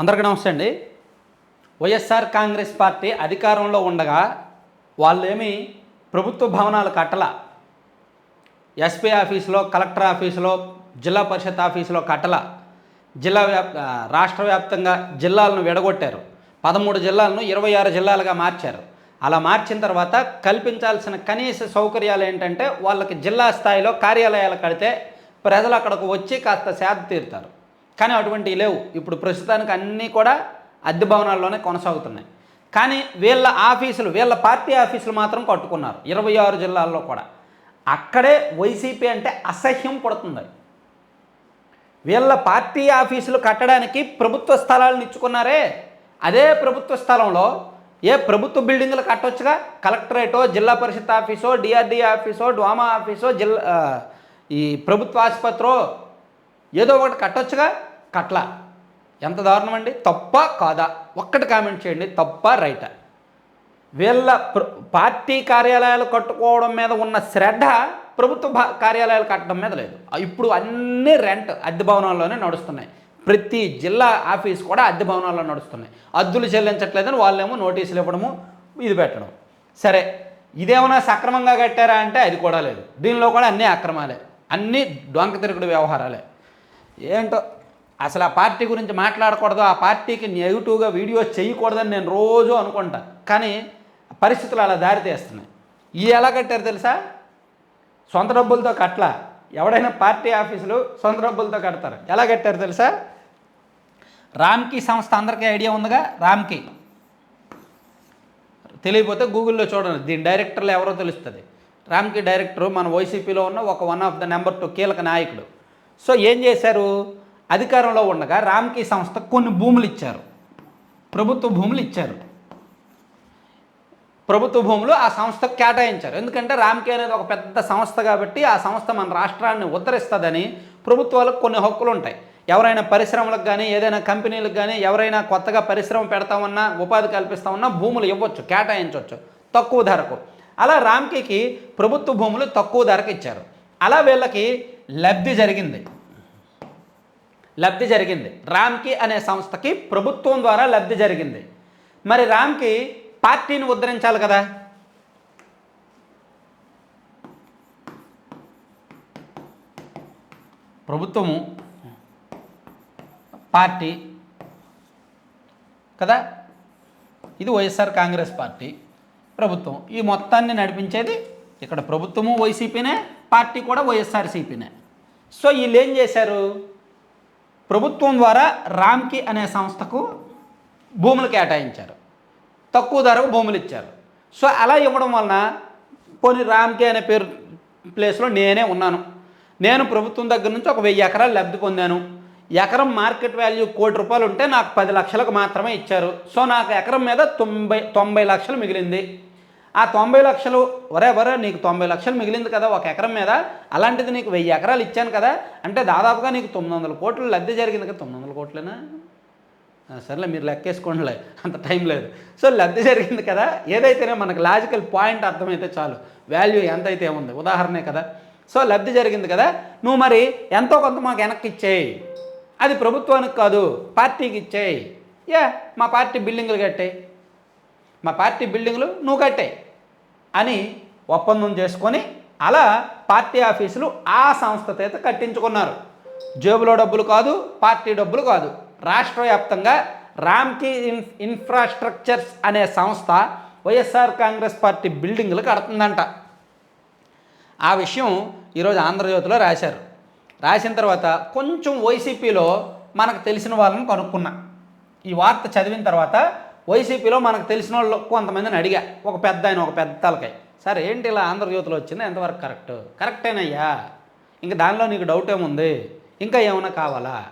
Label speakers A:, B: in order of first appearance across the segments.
A: అందరికీ నమస్తే అండి. వైఎస్ఆర్ కాంగ్రెస్ పార్టీ అధికారంలో ఉండగా వాళ్ళేమి ప్రభుత్వ భవనాలు కట్టల. ఎస్పీ ఆఫీసులో కలెక్టర్ ఆఫీసులో జిల్లా పరిషత్ ఆఫీసులో కట్టల. జిల్లా వ్యాప్ రాష్ట్ర వ్యాప్తంగా జిల్లాలను విడగొట్టారు. పదమూడు జిల్లాలను ఇరవై ఆరు జిల్లాలుగా మార్చారు. అలా మార్చిన తర్వాత కల్పించాల్సిన కనీస సౌకర్యాలు ఏంటంటే వాళ్ళకి జిల్లా స్థాయిలో కార్యాలయాలు కడితే ప్రజలు అక్కడకు వచ్చి కాస్త సేద తీరుతారు. కానీ అటువంటివి లేవు. ఇప్పుడు ప్రస్తుతానికి అన్నీ కూడా అద్దె భవనాల్లోనే కొనసాగుతున్నాయి. కానీ వీళ్ళ ఆఫీసులు వీళ్ళ పార్టీ ఆఫీసులు మాత్రం కట్టుకున్నారు. ఇరవై ఆరు జిల్లాల్లో కూడా. అక్కడే వైసీపీ అంటే అసహ్యం పడుతుంది. వీళ్ళ పార్టీ ఆఫీసులు కట్టడానికి ప్రభుత్వ స్థలాలను ఇచ్చుకున్నారే. అదే ప్రభుత్వ స్థలంలో ఏ ప్రభుత్వ బిల్డింగ్లు కట్టొచ్చుగా? కలెక్టరేటో జిల్లా పరిషత్ ఆఫీసో డిఆర్డీ ఆఫీసో డ్వామా ఆఫీసో జిల్లా ఈ ప్రభుత్వ ఆసుపత్రో ఏదో ఒకటి కట్టొచ్చుగా? కట్ల ఎంత దారుణం అండి తప్ప కాదా? ఒక్కటి కామెంట్ చేయండి. తప్ప రైటా? వీళ్ళ ప్ర- పార్టీ కార్యాలయాలు కట్టుకోవడం మీద ఉన్న శ్రద్ధ ప్రభుత్వ భా- కార్యాలయాలు కట్టడం మీద లేదు. ఇప్పుడు అన్ని రెంట్ అద్దె భవనాల్లోనే నడుస్తున్నాయి. ప్రతి జిల్లా ఆఫీస్ కూడా అద్దె భవనాల్లో నడుస్తున్నాయి. అద్దులు చెల్లించట్లేదని వాళ్ళేమో నోటీసులు ఇవ్వడము ఇది పెట్టడం. సరే ఇదేమైనా సక్రమంగా కట్టారా అంటే అది కూడా లేదు. దీనిలో కూడా అన్నీ అక్రమాలే. అన్నీ డొంక తిరుగుడు వ్యవహారాలే. ఏంటో? అసలు ఆ పార్టీ గురించి మాట్లాడకూడదు ఆ పార్టీకి నెగిటివ్గా వీడియోస్ చేయకూడదని నేను రోజు అనుకుంటా. కానీ పరిస్థితులు అలా దారి తీస్తున్నాయి. ఈ ఎలా కట్టారు తెలుసా? సొంత డబ్బులతో కట్టలా. ఎవడైనా పార్టీ ఆఫీసులు సొంత డబ్బులతో కడతారు. ఎలా కట్టారు తెలుసా? రామ్కి సంస్థ అందరికీ ఐడియా ఉందిగా? రామ్కి. తెలియకపోతే గూగుల్లో చూడండి. దీని డైరెక్టర్లు ఎవరో తెలుస్తుంది. రామ్కి డైరెక్టర్ మన వైసీపీలో ఉన్న ఒక one of the number two కీలక నాయకుడు. సో ఏం చేశారు? అధికారంలో ఉండగా రామ్కి సంస్థ కొన్ని భూములు ఇచ్చారు. ప్రభుత్వ భూములు ఇచ్చారు. ప్రభుత్వ భూములు ఆ సంస్థకు కేటాయించారు. ఎందుకంటే రామ్కే అనేది ఒక పెద్ద సంస్థ కాబట్టి ఆ సంస్థ మన రాష్ట్రాన్ని ఉద్ధరిస్తుందని ప్రభుత్వాలకు కొన్ని హక్కులు ఉంటాయి. ఎవరైనా పరిశ్రమలకు కానీ ఏదైనా కంపెనీలకు కానీ ఎవరైనా కొత్తగా పరిశ్రమ పెడతామన్నా ఉపాధి కల్పిస్తామన్నా భూములు ఇవ్వచ్చు కేటాయించవచ్చు. తక్కువ ధరకు. అలా రామ్కీకి ప్రభుత్వ భూములు తక్కువ ధరకు ఇచ్చారు. అలా వీళ్ళకి లబ్ధి జరిగింది. లబ్ధి జరిగింది. రామ్కి అనే సంస్థకి ప్రభుత్వం ద్వారా లబ్ధి జరిగింది. మరి రామ్కి పార్టీని ఉద్ధరించాలి కదా? ప్రభుత్వము పార్టీ కదా? ఇది వైఎస్ఆర్ కాంగ్రెస్ పార్టీ ప్రభుత్వం. ఈ మొత్తాన్ని నడిపించేది ఇక్కడ ప్రభుత్వము వైసీపీనే పార్టీ కూడా వైఎస్ఆర్సీపీనే. సో వీళ్ళు ఏం చేశారు? ప్రభుత్వం ద్వారా రామ్కి అనే సంస్థకు భూములు కేటాయించారు. తక్కువ ధరకు భూములు ఇచ్చారు. సో అలా ఇవ్వడం వలన పోనీ రామ్కి అనే పేరు ప్లేస్లో నేనే ఉన్నాను. నేను ప్రభుత్వం దగ్గర నుంచి ఒక వెయ్యి ఎకరాలు లబ్ధి పొందాను. ఎకరం మార్కెట్ వాల్యూ కోటి రూపాయలు ఉంటే నాకు పది లక్షలకు మాత్రమే ఇచ్చారు. సో నాకు ఎకరం మీద తొంభై తొంభై లక్షలు మిగిలింది. ఆ తొంభై లక్షలు ఒరే ఒరే నీకు తొంభై లక్షలు మిగిలింది కదా ఒక ఎకరం మీద అలాంటిది నీకు వెయ్యి ఎకరాలు ఇచ్చాను కదా అంటే దాదాపుగా నీకు తొమ్మిది వందల కోట్లు లబ్ధి జరిగింది కదా తొమ్మిది వందల కోట్లేనా? సరేలే సర్లే మీరు లెక్కేసుకోండిలే అంత టైం లేదు. సో లబ్ధి జరిగింది కదా ఏదైతేనే మనకు లాజికల్ పాయింట్ అర్థమైతే చాలు వాల్యూ ఎంత అయితే ఉంది ఉదాహరణే కదా. సో లబ్ధి జరిగింది కదా నువ్వు మరి ఎంతో కొంత మాకు వెనక్కి ఇచ్చేయి అది ప్రభుత్వానికి కాదు పార్టీకి ఇచ్చేయి యా మా పార్టీ బిల్డింగ్లు కట్టాయి. మా పార్టీ బిల్డింగ్లు నువ్వు కట్టాయి అని ఒప్పందం చేసుకొని అలా పార్టీ ఆఫీసులు ఆ సంస్థ చేత కట్టించుకున్నారు. జేబులో డబ్బులు కాదు పార్టీ డబ్బులు కాదు. రాష్ట్ర వ్యాప్తంగా రామ్కి ఇన్ ఇన్ఫ్రాస్ట్రక్చర్స్ అనే సంస్థ వైఎస్ఆర్ కాంగ్రెస్ పార్టీ బిల్డింగులు కడుతుందంట. ఆ విషయం ఈరోజు ఆంధ్రజ్యోతిలో రాశారు. రాసిన తర్వాత కొంచెం వైసీపీలో మనకు తెలిసిన వాళ్ళని కనుక్కున్నా. ఈ వార్త చదివిన తర్వాత వైసీపీలో మనకు తెలిసిన వాళ్ళు కొంతమందిని అడిగా. ఒక పెద్ద ఆయన ఒక పెద్ద తలకాయ. సార్ ఏంటి ఇలా ఆంధ్రజ్యోతిలో వచ్చింది? ఎంతవరకు కరెక్ట్? కరెక్టేనయ్యా ఇంకా దానిలో నీకు డౌట్ ఏముంది? ఇంకా ఏమైనా కావాలా?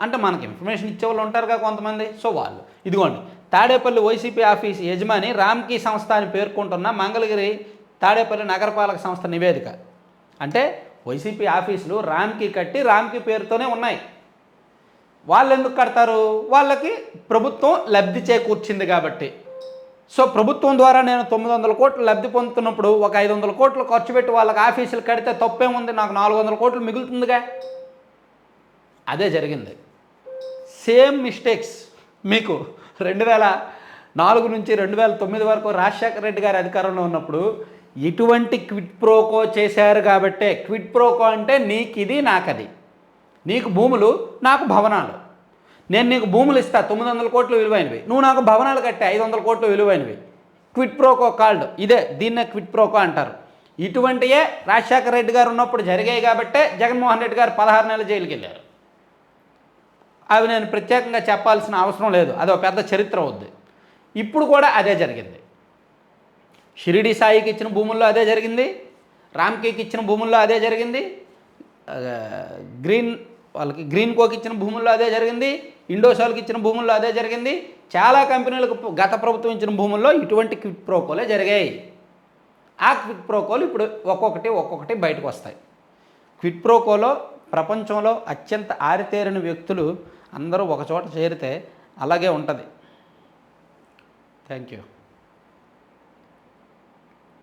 A: అంటే మనకి ఇన్ఫర్మేషన్ ఇచ్చేవాళ్ళు ఉంటారుగా కొంతమంది. సో వాళ్ళు. ఇదిగోండి. తాడేపల్లి వైసీపీ ఆఫీస్ యజమాని రామ్కీ సంస్థ అని పేర్కొంటున్న మంగళగిరి తాడేపల్లి నగరపాలక సంస్థ నివేదిక. అంటే వైసీపీ ఆఫీసులు రామ్కి కట్టి రామ్కి పేరుతోనే ఉన్నాయి. వాళ్ళు ఎందుకు కడతారు? వాళ్ళకి ప్రభుత్వం లబ్ధి చేకూర్చింది కాబట్టి. సో ప్రభుత్వం ద్వారా నేను తొమ్మిది వందల కోట్లు లబ్ధి పొందుతున్నప్పుడు ఒక ఐదు వందల కోట్లు ఖర్చు పెట్టి వాళ్ళకి ఆఫీసులు కడితే తప్పేముంది? నాకు నాలుగు వందల కోట్లు మిగులుతుందిగా. అదే జరిగింది. సేమ్ మిస్టేక్స్ మీకు రెండు వేల నాలుగు నుంచి రెండు వేల తొమ్మిది వరకు రాజశేఖర రెడ్డి గారి అధికారంలో ఉన్నప్పుడు ఇటువంటి క్విట్ ప్రోకో చేశారు కాబట్టే క్విట్ ప్రోకో అంటే నీకు ఇది నాకది. నీకు భూములు నాకు భవనాలు. నేను నీకు భూములు ఇస్తా తొమ్మిది వందల కోట్లు విలువైనవి. నువ్వు నాకు భవనాలు కట్టే ఐదు వందల కోట్లు విలువైనవి. క్విట్ ప్రోకో కాల్డ్ ఇదే దీన్నే క్విట్ ప్రోకో అంటారు. ఇటువంటియే రాజశేఖర రెడ్డి గారు ఉన్నప్పుడు జరిగాయి కాబట్టే జగన్మోహన్ రెడ్డి గారు పదహారు నెలల జైలుకి వెళ్ళారు. అవి నేను ప్రత్యేకంగా చెప్పాల్సిన అవసరం లేదు. అదో పెద్ద చరిత్ర అవుద్ది. ఇప్పుడు కూడా అదే జరిగింది. షిరిడి సాయికి ఇచ్చిన భూముల్లో అదే జరిగింది. రామ్కేకి ఇచ్చిన భూముల్లో అదే జరిగింది. గ్రీన్ వాళ్ళకి గ్రీన్ కోకి ఇచ్చిన భూముల్లో అదే జరిగింది ఇండోసాల్కి ఇచ్చిన భూముల్లో అదే జరిగింది చాలా కంపెనీలకు గత ప్రభుత్వం ఇచ్చిన భూముల్లో ఇటువంటి క్విట్ ప్రోకోలే జరిగాయి. ఆ క్విట్ ప్రోకోలు ఇప్పుడు ఒక్కొక్కటి ఒక్కొక్కటి బయటకు వస్తాయి. క్విట్ ప్రోకోలో ప్రపంచంలో అత్యంత ఆరితేరిన వ్యక్తులు అందరూ ఒకచోట చేరితే అలాగే ఉంటుంది. Thank you.